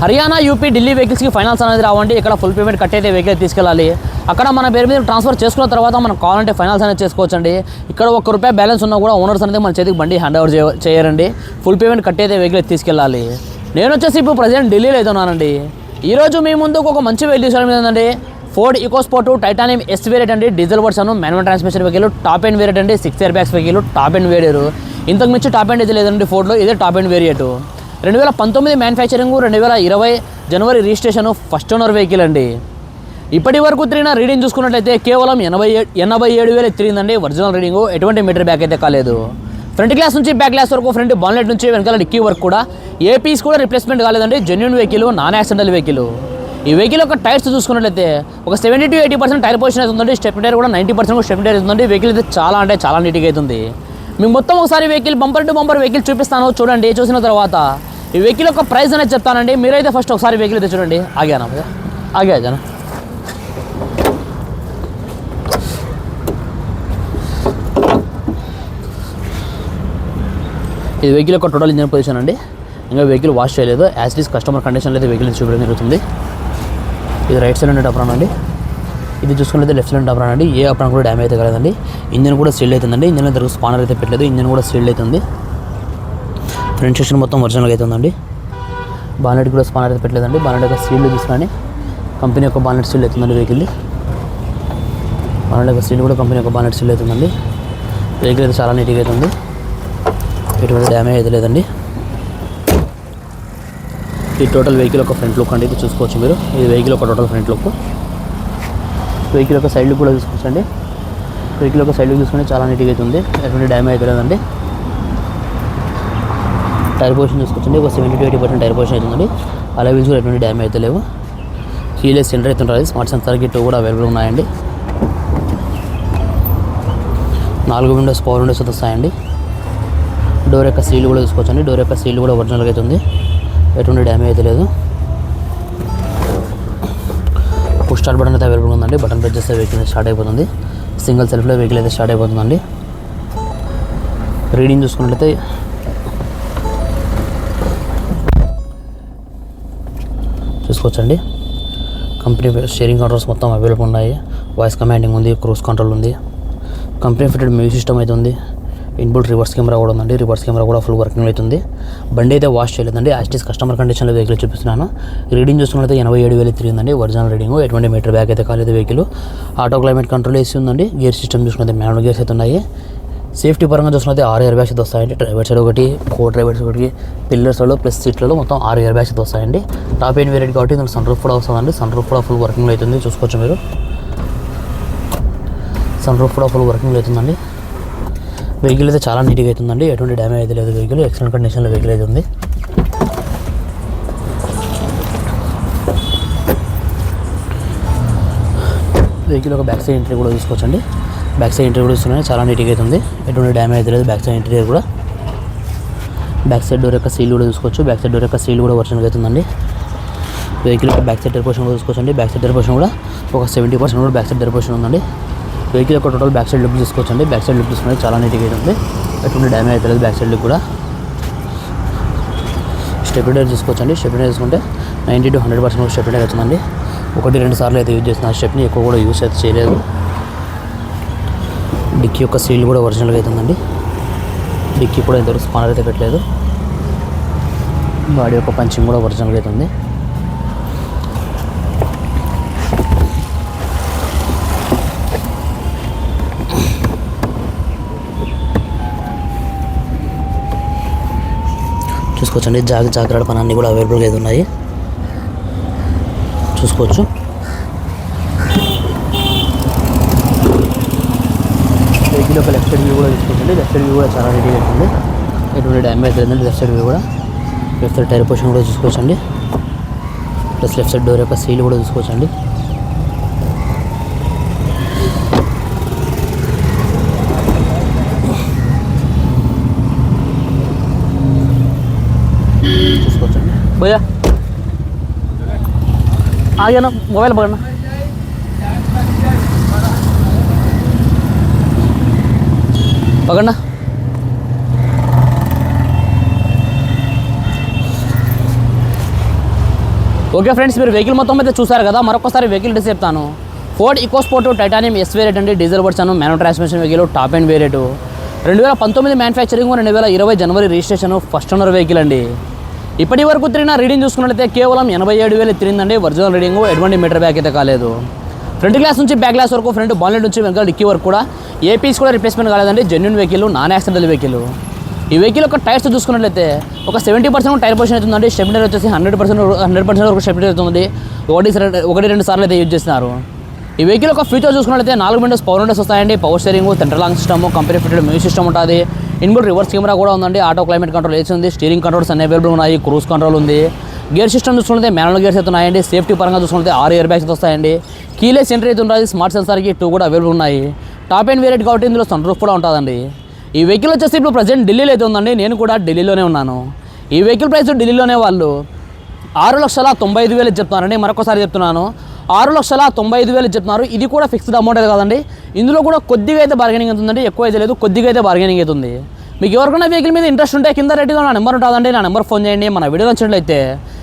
Haryana UP Delhi వెహికల్స్కి finance అనేది రావండి. ఇక్కడ ఫుల్ పేమెంట్ కట్టయితే వెహికల్ తీసుకెళ్ళాలి. అక్కడ మన పేరు మీద ట్రాన్స్ఫర్ చేసుకున్న తర్వాత మనం కావాలంటే ఫైనాన్స్ అనేది చేసుకోవచ్చండి. ఇక్కడ ఒక్క రూపాయి బ్యాలెన్స్ ఉన్నా కూడా ఓనర్స్ అనేది మన చేతికి బండి హ్యాండ్ ఓవర్ చేయరండి. ఫుల్ పేమెంట్ కట్టయితే వెహికల్ తీసుకెళ్ళాలి. నేను వచ్చేసి ఇప్పుడు ప్రజెంట్ ఢిల్లీలో అయితే ఉన్నానండి. ఈరోజు మీ ముందుకు ఒక మంచి వెహికల్ తీసుకోవడం ఏంటంటే Ford EcoSport titanium S variant అండి. Diesel version manual transmission vehicle top end variant అండి. Six air bags vehicle top end వేరియర్ ఇంతకు మించి టాప్ ఎండ్ అయితే లేదండి ఫోర్డ్లో ఇదే టాప్ ఎండ్ వేరియట్. రెండు వేల పంతొమ్మిది మ్యానుఫ్యాక్చరింగ్ రెండు వేల ఇరవై జనవరి రిజిస్ట్రేషన్ ఫస్ట్ ఓనర్ వెహికల్ అండి. ఇప్పటి వరకు తిరిగిన రీడింగ్ చూసుకున్నట్లయితే కేవలం ఎనభై ఎనభై ఏడు వేలు తిరిగిందండి. ఒరిజినల్ రీడింగ్ ఎటువంటి మీటర్ బ్యాక్ అయితే కాలేదు. ఫ్రంట్ గ్లాస్ నుంచి బ్యాక్ గ్లాస్ వరకు ఫ్రంట్ బాన్లెట్ నుంచి వెనకాల డిక్కీ వరకు కూడా ఏ పీస్ కూడా రిప్లేస్మెంట్ కాలేదండి. Genuine vehicle non accidental vehicle ఈ వెహికల్ యొక్క టైర్స్ చూసుకున్నట్లయితే ఒక seventy to eighty percent tyre position అయితే స్టెప్ టైర్ కూడా నైంటీ పర్సెంట్ స్టెప్ టైర్ అవుతుంది వెహికల్ అయితే చాలా అంటే చాలా నీట్గా అవుతుంది మీకు మొత్తం ఒకసారి vehicle bumper to bumper vehicle చూపిస్తాను. చూడండి చూసిన తర్వాత ఈ వెహికల్ యొక్క ప్రైస్ అనేది చెప్తానండి. మీరైతే ఫస్ట్ ఒకసారి వెహికల్ అయితే చూడండి. ఆగానా ఆగా జన ఇది వెహికల్ యొక్క టోటల్ ఇంజన్ పొజిషన్ అండి. ఇంకా వెహికల్ వాష్ చేయలేదు. యాజ్ ఇస్ కస్టమర్ కండిషన్లో అయితే వెహికల్ చూపించడం జరుగుతుంది. ఇది రైట్ సైడ్ ఉండే డబ్రాన్ అండి. ఇది చూసుకున్నట్లయితే లెఫ్ట్ సైడ్ డబ్రాన్ అండి. ఏ అప్రాన్ కూడా డ్యామేజ్ అయితే కలదండి. ఇంజన్ కూడా సీల్డ్ అవుతుందండి. ఇంజన్ దగ్గర స్పానర్ అయితే పెట్టలేదు. ఇంజన్ కూడా సీల్డ్ అవుతుంది. ఫ్రంట్ సెక్షన్ మొత్తం ఒరిజినల్గా అవుతుందండి బానెట్ కూడా స్పానర్ అయితే పెట్టలేదండి. బానెట్ యొక్క సీల్డ్ తీసుకొని కంపెనీ యొక్క బానెట్ సీల్ అవుతుందండి వెహికల్ బానెట్ యొక్క సీల్ కూడా కంపెనీ యొక్క బానెట్ సీల్ అవుతుందండి. వెహికల్ అయితే చాలా నీట్గా అవుతుంది. ఎటువంటి డ్యామేజ్ అయితే లేదండి. ఈ టోటల్ వెహికల్ ఒక ఫ్రంట్ లుక్ అండి. ఇది చూసుకోవచ్చు మీరు. ఇది వెహికల్ ఒక టోటల్ ఫ్రంట్ లుక్ వెహికల్ యొక్క సైడ్ లుక్ కూడా చూసుకోవచ్చండి. వెహికల్ యొక్క సైడ్ లుక్ చూసుకుంటే చాలా నీట్గా అయితే ఉంది ఎటువంటి డ్యామేజ్ అయితే లేదండి. టైర్ పొజిషన్ చూసుకొచ్చండి ఒక seventy to eighty percent tyre position అవుతుందండి. అలా వీల్స్ కూడా ఎటువంటి డ్యామేజ్ అయితే లేవు. కీలెస్ సెంటర్ అయితే ఉంటుంది. స్మార్ట్ సెన్సార్ గిట్ కూడా అవైలబుల్ ఉన్నాయండి. నాలుగు విండోస్ పవర్ విండోస్ అయితే వస్తాయండి. డోర్ యొక్క సీల్ కూడా చూసుకోవచ్చండి. డోర్ యొక్క సీల్ కూడా ఒరిజినల్గా అయితే ఉంది. ఎటువంటి డ్యామేజ్ అయితే లేదు. పుష్ స్టార్ట్ బటన్ అయితే అవైలబుల్ ఉందండి. బటన్ ప్రెస్ చేస్తే వెహికల్ స్టార్ట్ అయిపోతుంది. సింగిల్ సెల్ఫ్లో వెహికల్ అయితే స్టార్ట్ అయిపోతుందండి. రీడింగ్ చూసుకున్నట్లయితే చూసుకోవచ్చండి కంపెనీ షేరింగ్ కంట్రోల్స్ మొత్తం అవైలబుల్ ఉన్నాయి. వాయిస్ కమాండింగ్ ఉంది క్రూజ్ కంట్రోల్ ఉంది. కంపెనీ ఫిటెడ్ మ్యూజిక్ సిస్టమ్ అయితే ఉంది. ఇన్బుల్ రివర్స్ కెమెరా కూడా ఉందండి. రివర్స్ కెమెరా కూడా ఫుల్ వర్కింగ్ అవుతుంది బండి అయితే వాష్ చేయలేదండి. యాస్టీస్ కస్టమర్ కండిషన్లో వెహికల్ చూపిస్తున్నాను. రీడింగ్ చూసుకున్నట్లయితే ఎనభై ఏడు వేలు తిరిగిందండి. ఒరిజినల్ రీడింగ్ ఎటువంటి మీటర్ బ్యాక్ అయితే కాలేదు వెహికల్ ఆటో క్లైమేట్ కంట్రోల్ వేసి ఉందండి. గేర్ సిస్టమ్ చూసుకుంటే మ్యాన్యువల్ గేర్స్ అయితే ఉన్నాయి. సేఫ్టీ పరంగా చూసినైతే ఆరు ఇయర్ బ్యాగ్స్ వస్తాయండి. డ్రైవర్ సైడ్ ఒకటి కో డ్రైవర్ సైడ్ ఒకటి పిల్లర్స్లో ప్లస్ సీట్లలో మొత్తం ఆరు ఇయర్ బ్యాగ్స్ వస్తాయండి. టాప్ ఎయిన్ వేరియట్ కాబట్టి ఇందులో సన్ రూఫ్ కూడా వస్తుందండి. సన్ రూఫ్ కూడా ఫుల్ వర్కింగ్ అవుతుంది. చూసుకోవచ్చు మీరు. సన్ రూఫ్ కూడా ఫుల్ వర్కింగ్ అవుతుందండి. వెహికల్ అయితే చాలా నీట్గా అవుతుందండి. ఎటువంటి డ్యామేజ్ అయితే లేదు వెహికల్ ఎక్సలెంట్ కండిషన్లో వెహికల్ అయితే ఉంది. వెహికల్ ఒక బ్యాక్ సైడ్ ఎంట్రీ కూడా తీసుకోవచ్చండి. బ్యాక్ సైడ్ ఎంట్రీ కూడా చూస్తున్నాయి చాలా నీట్గా అవుతుంది ఎటువంటి డ్యామేజ్ లేదు. బ్యాక్ సైడ్ ఎంట్రీ కూడా. బ్యాక్ సైడ్ డోర్ యొక్క సీల్ కూడా చూసుకోవచ్చు. బ్యాక్ సైడ్ డోర్ యొక్క సీల్ కూడా ఒరిజినల్గా అవుతుందండి వెహికల్ యొక్క బ్యాక్ సైడ్ డెర్ కూడా చూసుకోవచ్చండి. బ్యాక్ సైడ్ డెర్ కూడా ఒక సెవెంటీ పర్సెంట్ కూడా బ్యాక్ సైడ్ డెర్ ఉందండి. వెహికల్ యొక్క టోటల్ బ్యాక్ సైడ్ లుక్ చూసుకోవచ్చండి. బ్యాక్ సైడ్ లుక్ చూసుకుంటే చాలా నీట్గా అవుతుంది ఎటువంటి డ్యామేజ్ అయితే లేదు. బ్యాక్ సైడ్ లుక్ కూడా. స్టెప్లైడర్ చూసుకోవచ్చండి. స్టెప్లైడర్ చూసుకుంటే నైంటీ టు హండ్రెడ్ పర్సెంట్ స్టెప్లైడర్ అవుతుందండి ఒకటి రెండు సార్లు అయితే యూజ్ చేసిన స్టెప్ని ఎక్కువ కూడా యూజ్ అయితే చేయలేదు. డిక్కీ యొక్క సీల్ కూడా ఒరిజినల్గా అయితే ఉందండి. డిక్కీ కూడా ఇంతవరకు స్పానర్ అయితే పెట్టలేదు. బాడీ యొక్క పంచింగ్ కూడా ఒరిజినల్గా అయితే ఉంది. చూసుకోవచ్చండి. జాగ్రత్త జాగ్రత్త పని అన్నీ కూడా అవైలబుల్గా అయితే ఉన్నాయి. చూసుకోవచ్చు. ఇది ఒక లెఫ్ట్ సైడ్ వ్యూ కూడా తీసుకుంటుంది. లెఫ్ట్ సైడ్ వ్యూ కూడా చాలా నీట్గా ఉంటుంది. ఎటువంటి డ్యామేజ్ లేదండి లెఫ్ట్ సైడ్ వ్యూ కూడా లెఫ్ట్ సైడ్ టైర్ పొజిషన్ కూడా చూసుకోవచ్చండి. ప్లస్ లెఫ్ట్ సైడ్ డోర్ యొక్క సీల్ కూడా చూసుకోవచ్చండి. చూసుకోవచ్చండి. భయ్యా. ఆగాను? మొబైల్ పగన్నా పగన్నా ఓకే ఫ్రెండ్స్ మీరు వెహికల్ మొత్తం అయితే చూసారు కదా మరొకసారి వెహికల్ డీటెయిల్స్ చెప్తాను. Ford EcoSport Titanium S variant అండి diesel version manual transmission vehicle top end variant రెండు వేల పంతొమ్మిది మ్యానుఫ్యాక్చరింగ్ రెండు వేల ఇరవై జనవరి రిజిస్ట్రేషన్ ఫస్ట్ ఓనర్ వెహికల్ అండి. ఇప్పటి వరకు తిరిగిన రీడింగ్ చూసుకున్నట్లయితే కేవలం ఎనభై ఏడు వేలు తిరిగిందండి. ఒరిజినల్ రీడింగ్ ఎటువంటి మీటర్ బ్యాక్ అయితే కాలేదు. ఫ్రంట్ గ్లాస్ నుంచి బ్యాక్ గ్లాస్ వరకు ఫ్రంట్ బాన్లెట్ నుంచి వెనకాల డిక్కీ వరకు కూడా. ఏ పీస్ కూడా రిప్లేస్మెంట్ కాలేదండి genuine vehicle non accidental vehicle ఈ వెహికల్ ఒక టైర్స్ చూసుకున్నట్లయితే ఒక సెవెంటీ పర్సెంట్ టైర్ పొజిషన్ అవుతుందండి. స్టెబిలిటీ వచ్చేసి హండ్రెడ్ పర్సెంట్ హండ్రెడ్ పర్సెంట్ వరకు స్టెబిలిటీ అవుతుంది. ఒకటి ఒకటి రెండు సార్లు అయితే యూజ్ చేస్తున్నారు. ఈ వెహికల్ ఒక ఫీచర్ చూసుకున్నట్లయితే నాలుగు విండోస్ పవర్ విండోస్ వస్తాయండి. Power steering central lock system company fitted music system ఉంటుంది. ఇన్బుల్ రివర్స్ కెమెరా కూడా ఉందండి. ఆటో క్లైమేట్ కంట్రోల్ ఏసీ ఉంది. స్టీరింగ్ కంట్రోల్స్ అన్ని అవైలబుల్ ఉన్నాయి. క్రూజ్ కంట్రోల్ ఉంది. గేర్ సిస్టమ్ చూసుకుంటే మ్యానువల్ గేర్స్ అయితే ఉన్నాయండి. సేఫ్టీ పరంగా చూసుకుంటే ఆరు ఇయర్ బ్యాగ్స్ వస్తాయండి. కీలెస్ ఎంట్రీ అయితే ఉంటుంది స్మార్ట్ సెన్సార్కి టూ కూడా అవైలబుల్ ఉన్నాయి. టాప్ అండ్ వేరియట్ కాబట్టి ఇందులో సన్ రూఫ్ కూడా ఉంటుందండి. ఈ వెహికల్ వచ్చేసి ఇప్పుడు ప్రజెంట్ ఢిల్లీలో అయితే ఉందండి. నేను కూడా ఢిల్లీలోనే ఉన్నాను. ఈ వెహికల్ ప్రైస్ ఢిల్లీలోనే వాళ్ళు ఆరు లక్షల తొంభై ఐదు వేలు చెప్తున్నారండి. మరొకసారి చెప్తున్నాను. ఆరు లక్షల తొంభై ఐదు వేలు చెప్తున్నారు. ఇది కూడా ఫిక్స్డ్ అమౌంట్ అయితే కదండి. ఇందులో కూడా కొద్దిగా అయితే బార్గెనింగ్ అవుతుందండి ఎక్కువ అయితే లేదు. కొద్దిగా అయితే బార్గెనింగ్ అవుతుంది మీకు ఎవరికైనా వెహికల్ మీద ఇంట్రెస్ట్ ఉంటే కింద రెడ్డిగా నా నెంబర్ ఉంటుందండి. నా నెంబర్ ఫోన్ చేయండి. మన వీడియో నచ్చినట్లయితే